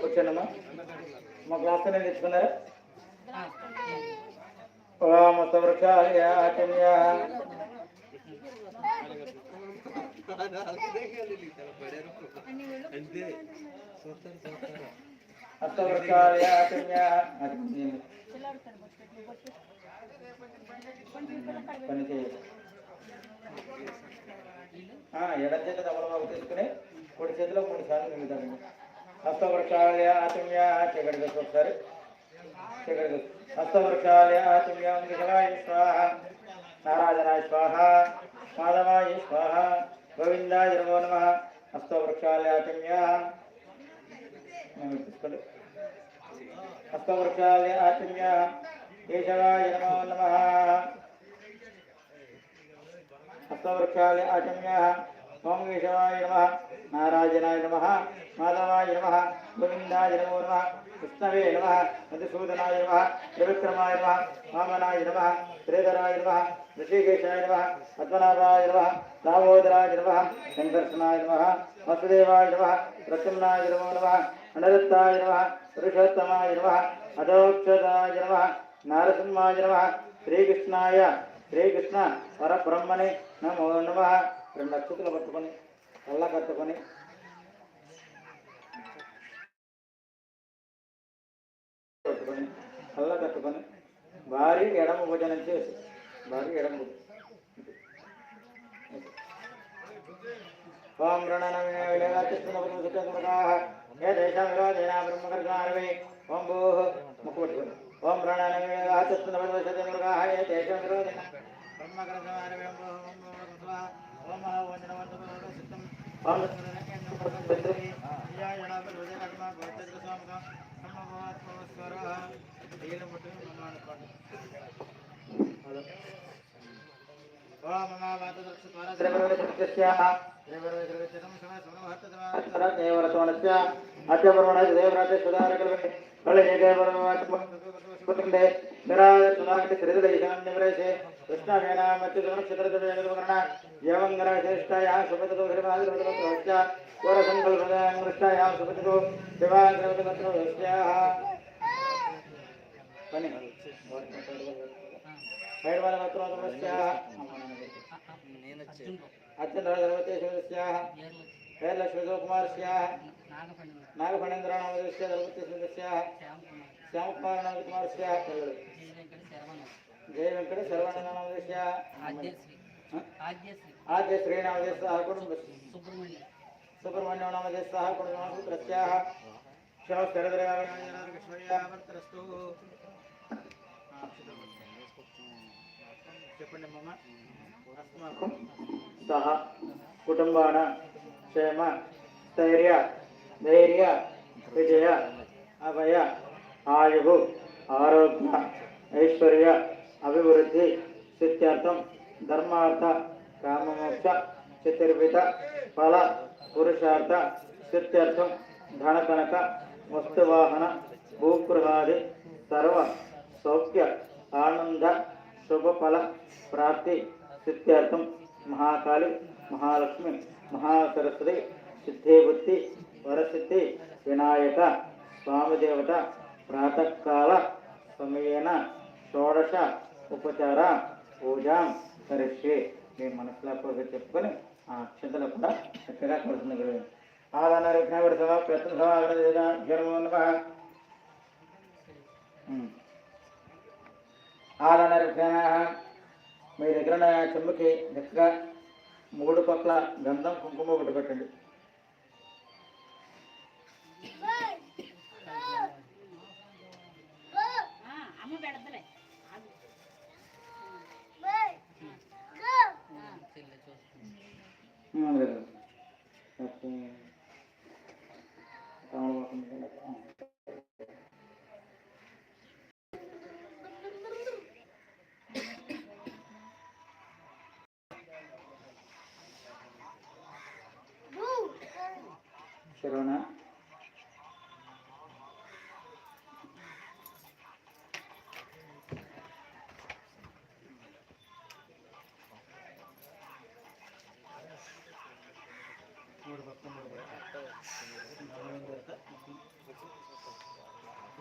కూర్చోండమ్మా మా క్లాస్ నేను తెచ్చుకున్నారా ఓం వృక్షాయ ఆచమ్య అష్టవృక్షాయ ఆచమ్య పని చేయాలి ఎడం చేత తమలమాకు తీసుకుని కుడి చేతిలో మూడు సార్లు మిగుతాను హస్తవృక్షాలయ ఆచమ్య చీకటి ఒకసారి. చీకటి హస్తవృక్షాలయ ఆచమ్య శివాయ స్వాహ నారాయణాయ స్వాహ మాధవాయ స్వాహ గోవిందాయ నమో నమ. హస్తవృక్షాలయ ఆచమ్య తీసుకోండి హస్తవృక్షాలయ ఆచమ్య కేశవాయ నమో నమ. హస్తవృక్షాలయ ఆచమ్య ఓం కేశవాయ నమ నారాయణాయ నమ మాధవాయ నమ గోవిందాయ నమో నమ కృష్ణవే నమ మధుసూదనాయ నమ త్రివిక్రమాయ నమ వామనాయ నమ శ్రీధరాయ నమ ఋషికేశాయ నమ పద్మనాభాయ నమ దామోదరాయ నమ సంకర్షణాయ నమ వసుదేవాయ నమ ప్రసన్నాయ నమో నమ అనిరుత్తాయ నమ పురుషోత్తమాయ నమ అధోక్షదాయ నమ నారసింహాయ నమ శ్రీకృష్ణాయ శ్రీకృష్ణ పరబ్రహ్మణి నమో నమ. రెండు నక్షత్రాలు పట్టుకొని కళ్ళ కట్టుకొని. కట్టుకొని కళ్ళ కట్టుకొని. భారీ ఎడమ భోజనం చేసి భారీ ఎడమ ఓం రణనమే విలగాచిత్తునపురుషుచంద్రకాః ఏ దేశం విరోధేన బ్రహ్మకర్గారవే ఓం భూః. ముక్కు పట్టుకొని. ఓం రణనమే విలగాచిత్తునపురుషుచంద్రకాః ఏ దేశం బ్రహ్మకర్గారవే ఓం అత్యపరమైన దేవరాజే సుధారకలమే ಒಳ್ಳೆಯ ದೇವರ ಸುಧಾರಣೆ ತಿಳಿದರೆ ಈಗ ನಿವರೇಶೆ कृष्णवेणामत्युतमक्षत्रवेणगुणा सुपततो हरिमादिरवतमत्रस्य कोरसङ्कल्पदां कृष्णायां सुपततो दिवाग्रवतमत्रस्याः अत्यन्तरवतेश्वरस्याः हैलक्ष्मीकुमारस्याः नागफणेन्द्रनामस्य दलपतिस्मृतस्याः श्यामकुमारनामकुमारस्याः జయ వెంకట సర్వనామదేశ ఆద్య సుబ్రహ్మణ్యం. నామదే సహ కుటుంబ ప్రత్యాహ. చెప్పండి మమ్మ అస్మాకం సహ కుటుంబాన క్షేమ స్థైర్య ధైర్య విజయ అభయ ఆయు ఆరోగ్య ఐశ్వర్య అభివృద్ధి సిత్యార్థం ధర్మార్థ కామమోక్ష చతుర్విధ ఫల పురుషార్థ సిత్యర్థం ధనకనక వస్తువాహన భూగృహాది సర్వ సౌఖ్య ఆనంద శుభఫల ప్రాప్తి సిత్యర్థం మహాకాళి మహాలక్ష్మి మహాసరస్వతి సిద్ధిబుద్ధి వరసిద్ధి వినాయక స్వామిదేవత ప్రాతకాల సమయేన షోడశ ఉపచార పూజాం కరిష్యే మీ మనసులో చెప్పుకొని ఆ అక్షతలు కూడా చక్కగా కొడుతుంది ఆదాన విఘ్నవర సభ ప్రతి సభ ఆదాన విఘ్న మీ దగ్గర చెంబుకి చక్కగా మూడు పక్కల గంధం కుంకుమ ఒకటి పెట్టండి. हाँ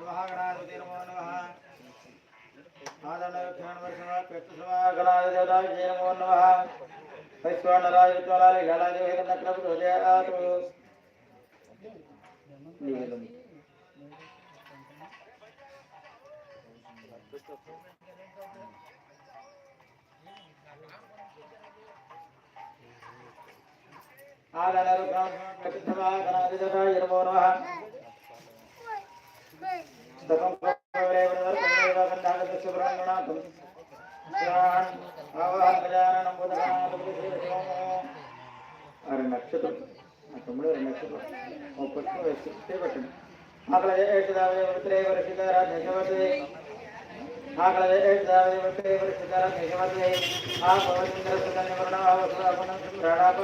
మహాగణాధిపతి నమో నమః ఆదనక్షణవర్షమాకృష్ణమాగణాధిదేవతాయ నమో నమః వైశ్వానరాయ విద్వాలాలి గణాధిపతి నక్రపు హృదయాతు నీలం ఆదనక్షణవర్షమాకృష్ణమాగణాధిదేవతాయ నమో నమః. దకం నక్షత్రం ఆ తొమ్మిది రెండు నక్షత్రం ఓ పుష్పం వేసి చేపట్టండి ఆకల ఏషదావే వృత్రే వర్షితారా ఆకల ఏషదావే వృత్రే వర్షితారా దశవతే ఆ పవనింద్ర సుకన్యవర్ణ అవసరాపణం సుప్రాణాప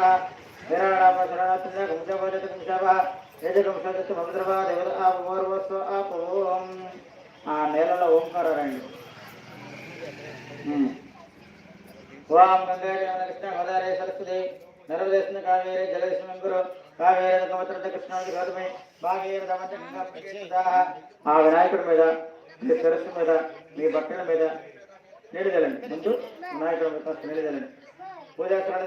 విరాణాప శరణాత్మ గుంజవ ఆపమోర్వస్వ ఆపోం ఆ నేలలో ఓంకారం రండి ఓం గంగా కృష్ణ గోదావరి సరస్వతి కావేరి గౌతమి భాగీర. ఆ వినాయకుడి మీద మీ సరస్సు మీద మీ బట్టల మీద నీళ్ళు తెలండి. ముందు వినాయకుడి మీద నీళ్ళు తెలండి. పూజాస్త్రాలు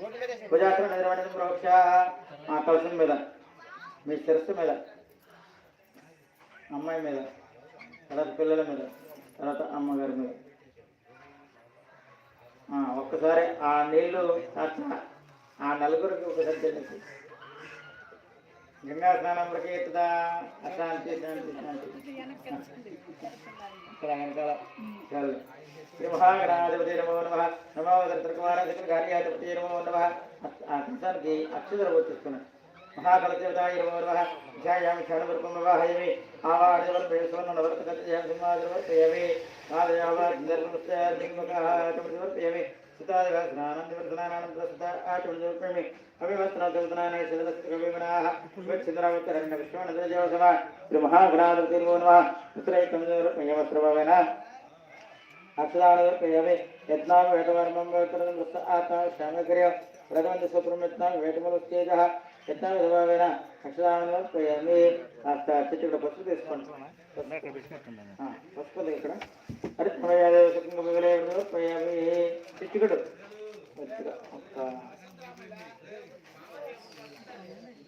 పూజాస్త్రాలు నిర్వహణ ప్రోక్ష ఆ కలసం మీద మీ శిరస్సు మీద అమ్మాయి మీద తర్వాత పిల్లల మీద తర్వాత అమ్మగారి మీద. ఒక్కసారి ఆ నీళ్ళు ఆ నలుగురికి ఒకసారి తెలిసి గంగా స్నానం ప్రకీర్తిత అశాంతి శాంతి శాంతి ఇక్కడ వెనకాల. చాలు శ్రీ మహాగణాధిపతి నమో నమ నమో కార్యాధిపతి నమో నమ ఆ కంసానికి అక్షతలు వచ్చేస్తున్నాడు మహాకలదేవతాయ నమో నమ ధ్యాయాం క్షణవరూపం వాహయమి ఆవాడవర్పేశ్వర నవర్తకత్యాం సింహాధివర్పయమి ఆలయావార్పయమి సుతాదివ స్నానం దివర్తనానంద సుత శ్రీ మహాగణాధిపతి నమో నమ పుత్రైకం వస్త్రభావేన అక్షరాణమే వేటవర్మం వేతరం వృత్త ఆత్మ శ్యామక్రియ ప్రథమంత స్వప్రం యత్నాం వేటమలుస్తేజ యత్నాం విధవావేన అక్షరాణం ప్రయామి ఇక్కడ పసుపు తీసుకోండి. పసుపు ఇక్కడ. అరే ప్రయాదే ప్రయామి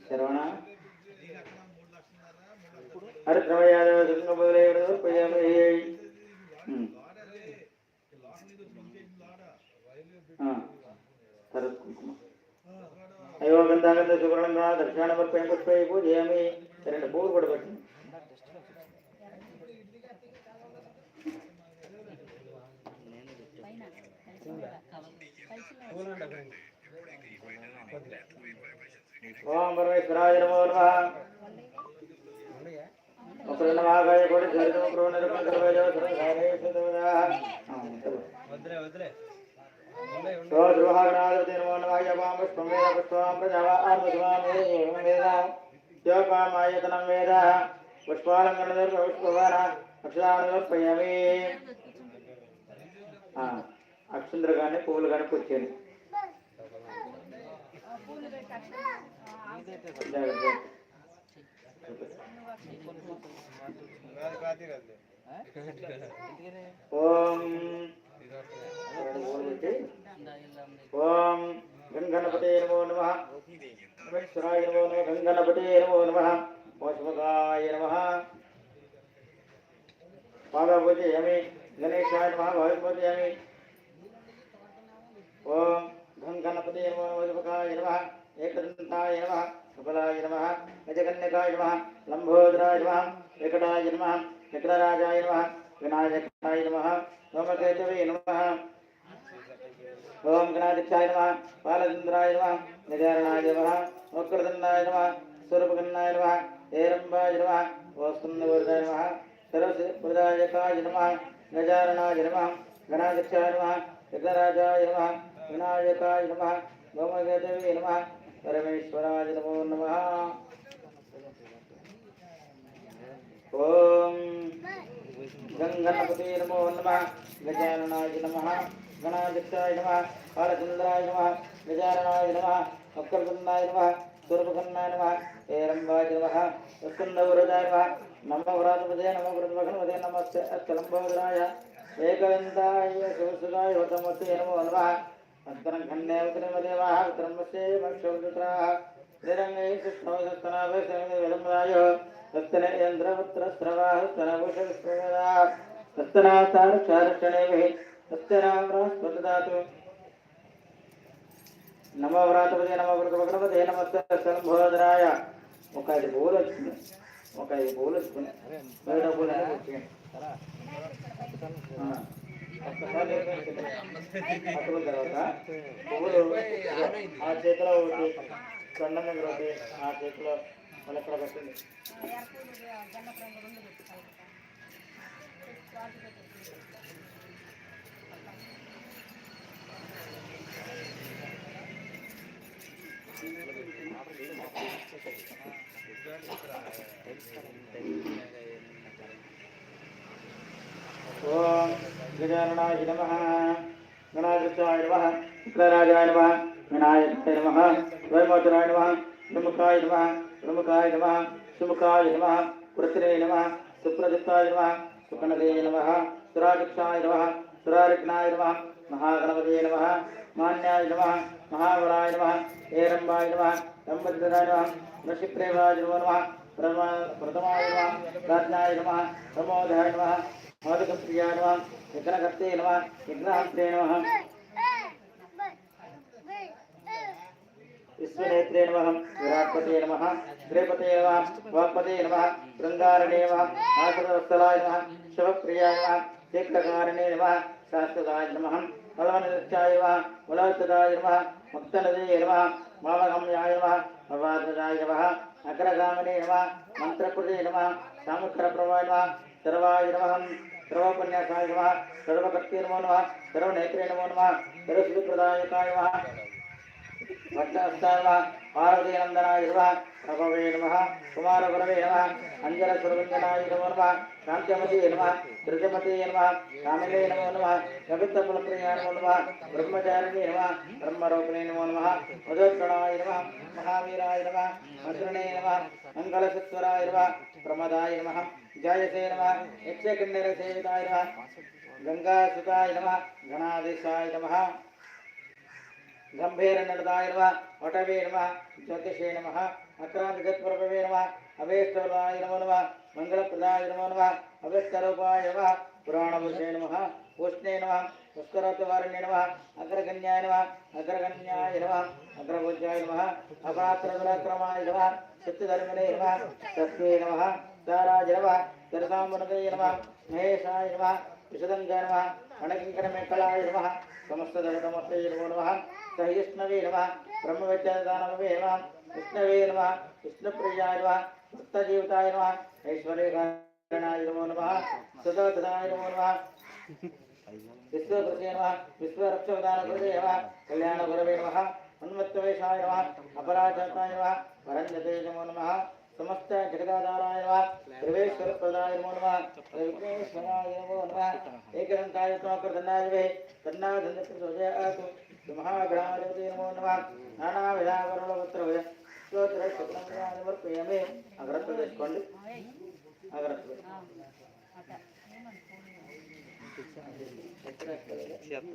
శరవణ అరే సుఖంగా ప్రయామి ఉమ్. అయ్యో గంధాగంధ శుభ్రంగా దర్శనం పై పుష్పై పూజయామి రెండు పువ్వులు కూడా పట్టింది. ఓం పరమేశ్వరాయ నమో ఒకరినమాగాయ కూడా వద్దులే వద్దులే సో ద్రోహాగణాధిపతి నమో నమః యవాం పుష్పం వేద పుష్పం ప్రజావా ఆర్మధ్వాం ఏవం వేద యోపామాయతనం వేద పుష్పాలంకణ పుష్పవాన అక్షరానుపయమి అక్షంద్ర కానీ పువ్వులు కానీ పుచ్చేది ఓం ఓం గంగణపతే నమో నమ. పరమేశ్వరాయ నమో నమ గంగణపతే నమో నమ పోషమకాయ నమ. పాదపూజయామి గణేశాయ నమ వాయుపూజయామి ఓం గంగణపతే నమో నమ వజ్రపకాయ నమ ఏకదంతాయ నమ కపలాయ నమ గజకన్యకాయ నమ లంబోదరాయ నమ వెంకటాయ నమ విగ్రహరాజాయ నమ వినాయకాయ నమ సోమకేతవే నమ ఓం గణాధిక్షాయ నమ బాలచంద్రాయ నమ గజారణాయ నమ వక్రదండాయ నమ స్వరూపగన్నాయ నమ ఏరంబాయ నమ ఓస్కందవరదాయ నమ సరస్వృదాయకాయ నమ గజారణాయ నమ గణాధిక్షాయ నమ విఘ్నరాజాయ నమ వినాయకాయ నమ గోమగేతవే నమ పరమేశ్వరాయ నమో నమ ఓం गङ्गणपते नमो नमः गजाननाय नमः गणाध्यक्षाय नमः कालचन्द्राय नमः गजाननाय नमः वक्रतुण्डाय नमः सूर्पकन्नाय नमः हेरम्बाय नमः वस्कन्दवरदाय नमः नमो व्रातपदे नमो व्रतभगवते नमस्ते अस्तलम्बोदराय एकविन्दाय शिवसुदाय वतमते नमो नमः अन्तरं खण्डे उतरमदेवाः उतरं वस्ये वक्षोदत्राः निरङ्गै कृष्णवसस्तनाभे समिते विलम्बाय तत्तने यन्द्रवत्रस्रवाः स्तनभूषविश्ववेदाः तत्तनातारक्षारक्षणेभिः तत्तनाम्रास्पददातु నమో వ్రాతపదే నమో భగవతే నమస్తే సంబోధరాయ ఒక ఐదు పూలు వచ్చింది ఒక ఐదు పూలు వచ్చింది బయట పూలు అన్నీ వచ్చినాయి. ఆ. ఒక్కసారి పట్టుకున్న తర్వాత పువ్వులు ఆ చేతిలో ఒకటి కొండ దగ్గర ఒకటి ఆ చేతిలో మళ్ళీ ఎక్కడ పెట్టండి ఓం గజాననాయ నమః. గణాధిపతాయ నమః. విఘ్నరాజాయ నమః. వినాయకాయ నమ. వైమోచనాయ నమ. విముఖాయ నమ. ప్రముఖాయ నమ సుముఖాయ నమ కృత్రే నమ సుప్రదిత్తాయ నమ సుకనదే నమ సురాధిక్షాయ నమ సురారిఘ్నాయ నమ మహాగణపతే నమ మాన్యాయ నమ మహావరాయ నమ ఏరంబాయ నమ దంపతిరాయ నమ నృషిప్రేమాయ నమ నమః ప్రథమాయ నమ రాజ్ఞాయ నమ ప్రమోదాయ నమ మోదకప్రియాయ నమ విఘ్నకర్తే నమ విఘ్నహంత్రే నమ. విశ్వనేత్రే నమః విరాట్పతే నమః శ్రీపతే నమః వాక్పతే నమః శృంగారణే నమః ఆసరవత్సలాయ నమః శివప్రియాయ నమః శీఘ్రకారణే నమః శాశ్వతాయ నమః బలవనిత్యాయ నమః బలవత్తదాయ నమః ముక్తనదే నమః మామగమ్యాయ నమః అవాదదాయ నమః అగ్రగామినే నమః మంత్రకృతే నమః సాముఖరప్రభాయ నమః సర్వాయ నమః సర్వోపన్యాసాయ నమః సర్వభక్తి నమో నమః సర్వనేత్రే నమో నమః సర్వసుప్రదాయకాయ నమః భక్తాస్తాయ పార్వతీ నందనాయ నమః ప్రభవే నమః కుమారగురవే నమ అంజన సురవంజనాయ నమో నమః శాంత్యమతే నమః ధృజమతే నమః కామిలే నమో నమ కవిత్త నమో నమ బ్రహ్మచారిణే నమ బ్రహ్మరూపిణే నమో నమ మధోత్కణాయ నమ మహావీరాయ నమ మధురణే నమ మంగళసత్వరాయ నమ ప్రమదాయ నమ జాయసే నమ యక్షకిన్నర సేవితాయ నమ గంగాసుతాయ నమ గణాధీశాయ నమ గంభీరనదాయ నమ వటవే నమ జ్యోతిషే నమ అక్రాంతిగత్ప్రభవే నమ అవేష్టవరాయ నమో నమ మంగళప్రదాయ నమో నమ అభేష్టరూపాయ నమ పురాణభూషే నమ ఉష్ణే నమ పుష్కరత్వారిణ్య నమ అగ్రగణ్యాయ నమ అగ్రగణ్యాయ నమ అగ్రభుజాయ నమ అపాత్రదురాక్రమాయ నమ సత్యధర్మిణే నమ సత్యే నమ సారాజ నమ దర్శాంబునదయ నమ మహేశాయ నమ విశదంగా నమ మణకింకరమేకళాయ నమ సమస్తదగతమస్తే నమో నమ సహిష్ణవే నమ. బ్రహ్మవిద్యాదానవే నమ. విష్ణవే నమ. విష్ణుప్రియాయ నమ. భక్తజీవితాయ నమ. ఐశ్వర్యకారణాయ నమో నమ. సదాతదాయ నమో నమ. విశ్వకృతే నమ. విశ్వరక్షవదాన కృతే నమ. కళ్యాణ గురవే నమ. ఉన్మత్తవేషాయ నమ. అపరాజతాయ నమ. వరంజతే నమో నమ. సమస్త జగదాధారాయ నమ. త్రివేశ్వరప్రదాయ నమో నమ. విఘ్నేశ్వరాయ నమో నమ. ఏకదంతాయ త్వాకృతన్నాయ వే తన్నాదంతృజయాతు మహాగ్రహాధిపతి నమో నమ నానావిధావరుణవత్రవయ స్తోత్ర శుక్రమర్పయమే అగ్రత్వ తెచ్చుకోండి అగ్రత్వ ఓం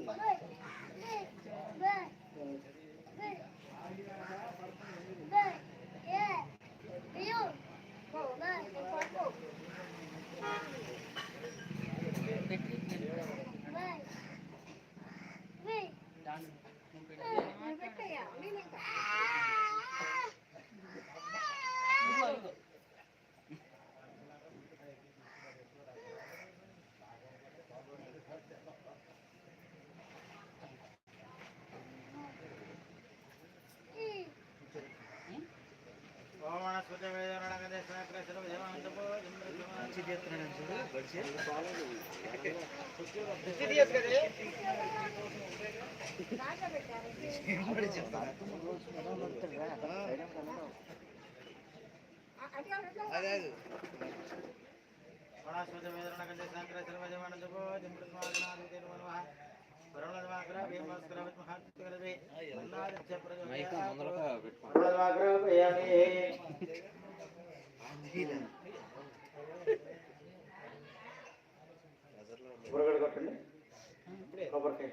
మంచి చేస్తున్నాడు చూడు గడిచి కూడా చెప్తాను అదే అది బురగడు కొట్టండి. కొబ్బరికాయ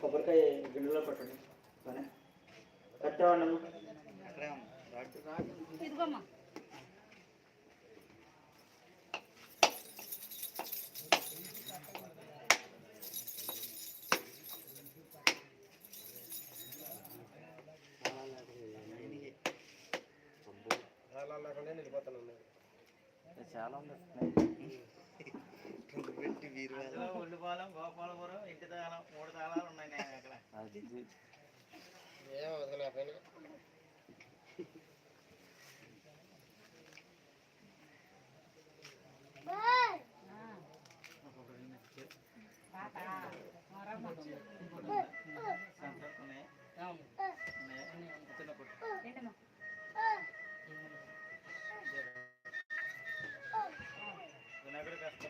కొబ్బరికాయ గిన్నెలో పెట్టండి. పని కట్టేవాడిని ఇదిగోమ్మా చాలా ఉంది ఉల్లిపాలెం గోపాలపురం ఇంటి తాళం మూడు తాళాలు ఉన్నాయి నేను అక్కడ అది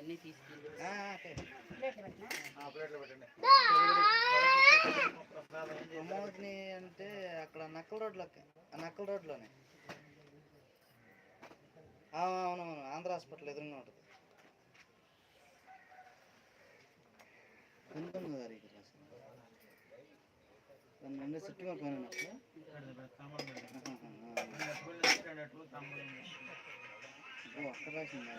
అవన్నీ తీసుకెళ్ళి అంటే అక్కడ నక్కల రోడ్లో నక్కల రోడ్లోనే. అవునవును ఆంధ్ర హాస్పిటల్ ఎదురుగా ఉంటుంది. కుంకుమ గారు ఇక్కడ రాసింది.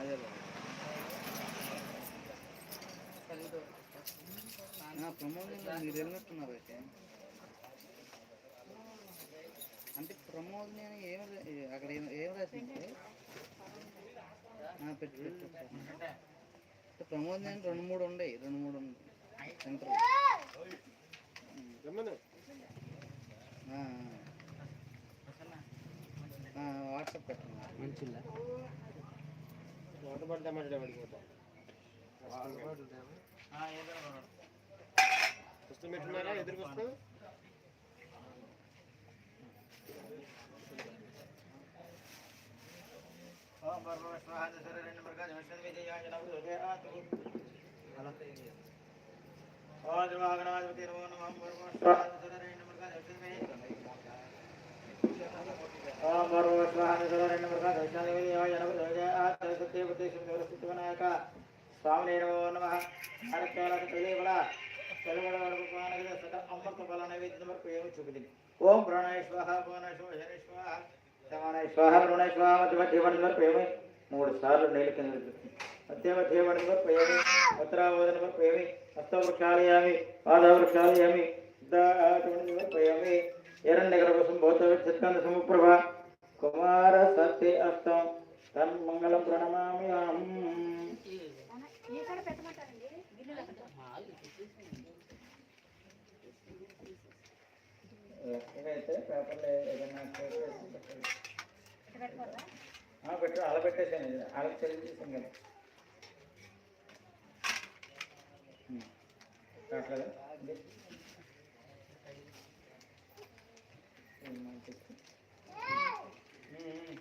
అదే ప్రమోదం మీరు వెళ్ళినట్టున్నారు అయితే. అంటే ప్రమోదం అని ఏం రా- ఏ- అక్కడ ఏం రాసింది పెట్టు పెట్టు ప్రమోదం అని రెండు మూడు ఉన్నాయి రెండు మూడు ఉన్నాయి సెంటర్ వాట్సాప్ పెట్టండి. ఓం స్వాహ దశర రెండు మృగాజ విష్ణు విజయాయ నమః దుర్గే ఆత్మ ఓం దివాగణాధిపతి నమో నమః భర్గవ స్వాహ దశర రెండు ఓం స్వాహ దశర రెండు మృగాజ విష్ణు విజయాయ నమః దుర్గే ఆత్మ సత్యవతి సింధుర వినాయక స్వామి నమో నమః ఆరకాల తెలియబడ నైవేద్యం వరకు ఏమి చూపుతుంది ఓం ప్రాణాయ స్వాహ సమానాయ స్వాహ రుణాయ స్వాహ మధ్య వరకు ఏమి మూడు సార్లు నీళ్ళ కింద పెడుతుంది. మధ్య మధ్య వరకు ఏమి ఉత్తరావోదన వరకు ఏమి పాద ఏమి తన్మంగళం ప్రణమామి ఈ కాడ పెట్టమంటారండి గిన్నెలో పెట్ట అయితే పేపర్లో ఏదైనా పెట్టు అలా పెట్టేసాను. అలా తెలియజేసాను కదా. కావట్లేదా ఇది. ఉమ్,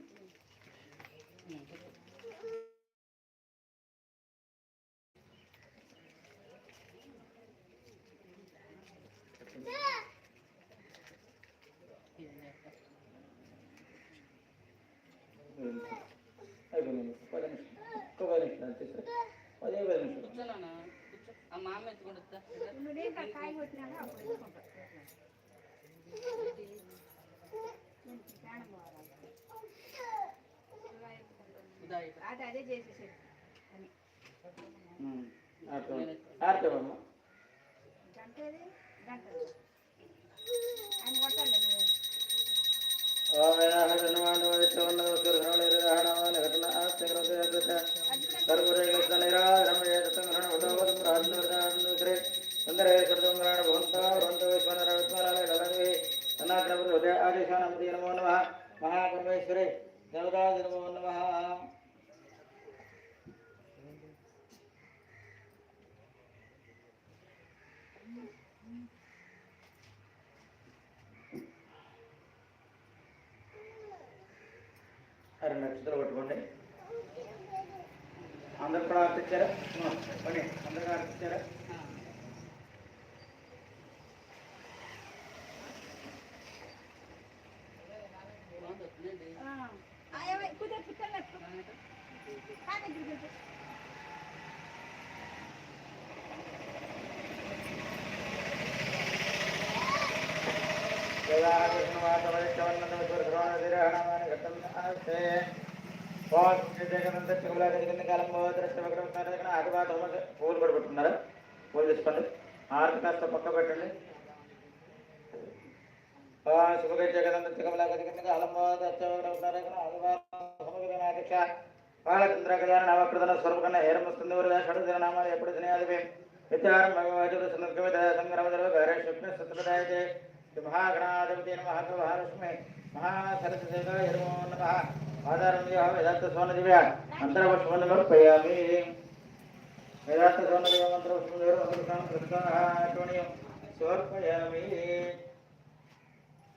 నమః మహాపరమేశ్వరే దేవతాది నమో నమ అరే నక్షత్రం పట్టుకోండి. అందరు కూడా ఆర్తిచ్చారా పని. అందరూ ఆర్తిచ్చారా బాగుంది, వస్తుందండి. కుదే పుట్టలేదు కాదు ఇక్కడ పూలు కూడా పెట్టుకున్నారా పూలు తీసుకోండి ఆరు కాస్త పక్క పెట్టండి శుభగై స్వరూపకన్న హేరమస్తుంది షడు నామాలు ఎప్పుడు దినాదివే విచారం భగవాజుడు సంకమిత సంగ్రమ శుక్ల సత్రదాయతే శ్రీ మహాగణాధిపతి నమ మహాలక్ష్మి మహాసరస్వతి నమో నమ ఆధారం వేదాంత స్వర్ణ దివ్య మంత్రపుష్పం సమర్పయామి వేదాంత స్వర్ణ దివ్య మంత్రపుష్పం సమర్పయామి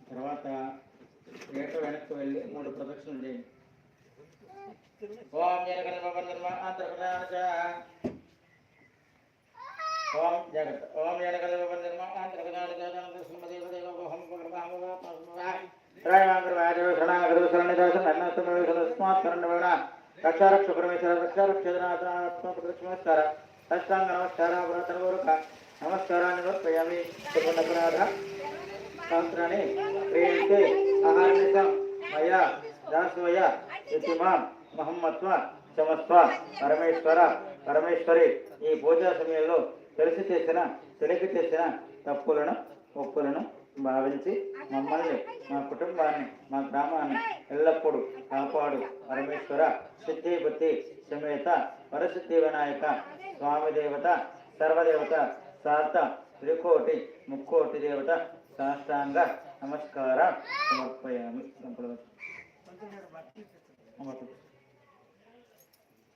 తర్వాత ఏట వెనక్కి వెళ్ళి మూడు ప్రదక్షిణలు చేయండి ఓం జగన్ భవన్ ఆంధ్రప్రదేశ ఓం జగత్ ఓం జగన్ భవన్ రక్షారక్ష పరమేశ్వర రక్షారక్షేశ్వర అష్టాంగ నమస్కార పురాతన నమస్కారాన్ని సమర్పయామి త్రిపుణపరాధ శాస్త్రాన్ని క్రియంతే అహర్నిశం మయా దాసోయ ఇతిమాం మహమ్మత్వ క్షమస్వ పరమేశ్వర పరమేశ్వరి ఈ పూజా సమయంలో తెలిసి చేసిన తెలియక చేసిన తప్పులను ఒప్పులను భావించి మమ్మల్ని మా కుటుంబాన్ని మా గ్రామాన్ని ఎల్లప్పుడూ కాపాడు. పరమేశ్వర సిద్ధి సమేత వరసిద్ధి వినాయక స్వామి దేవత సర్వదేవత సార్థ త్రికోటి ముక్కోటి దేవత సాష్టాంగ నమస్కార సమర్పయామి. అమ్మ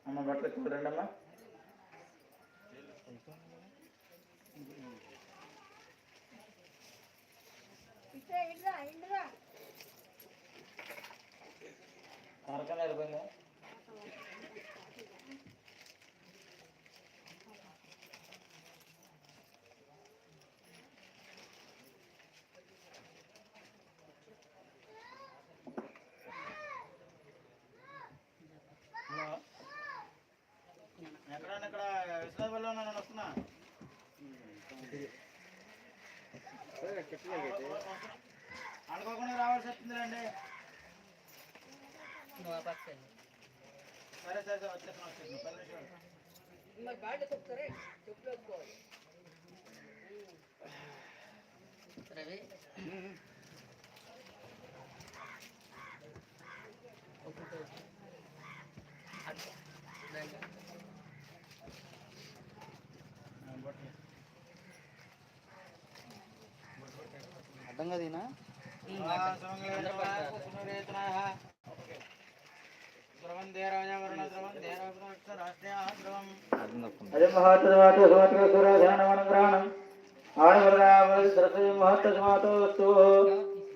అమ్మ బట్టలు చూడండి అమ్మా ఇట్లా వెళ్ళిపోయిందా? ఎక్కడ ఇక్కడ? విశ్వనాథపల్లిలో వస్తున్నా. అనుకోకుండా రావాల్సి వస్తుందిలేండి. సరే సరే సరే వచ్చేస్తున్నా వచ్చేస్తున్నా పది నిమిషాలు రవి ఒప్పుకో. అటు. రండి. బట్టలు అడ్డంగా తినా అడ్డం తప్పకుండా అదే మహాత్మాతో సుమతిక సురాధానమనుగ్రహణం ఆడవరామృతరసే మహత్తమాతోస్తు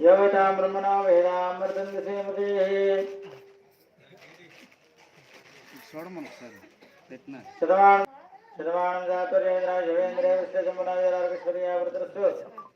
యోగతాం బ్రహ్మణా వేదామృతం దిశేమతే చూడమని ఒకసారి పెట్టిన శతమానం శతమానం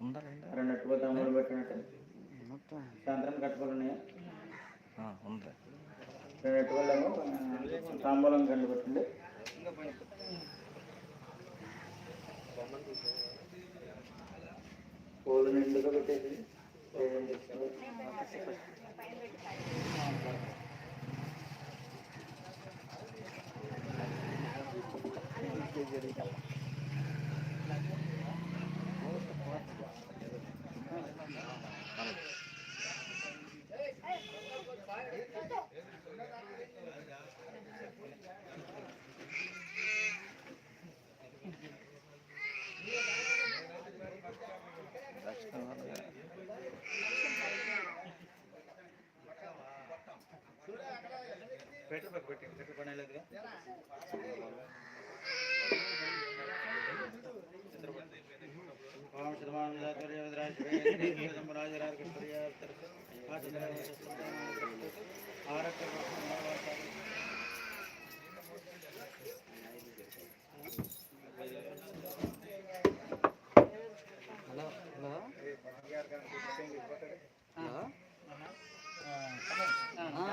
రెండు అట్టుకో తమ్ముడు పెట్టినట్టు. సాయంత్రం కట్టుకోలు ఉన్నాయా ఉందా రెండు అట్టుకోలేమో తాంబూలం కండు పెట్టండి. పూలు నిండుగా పెట్టేసి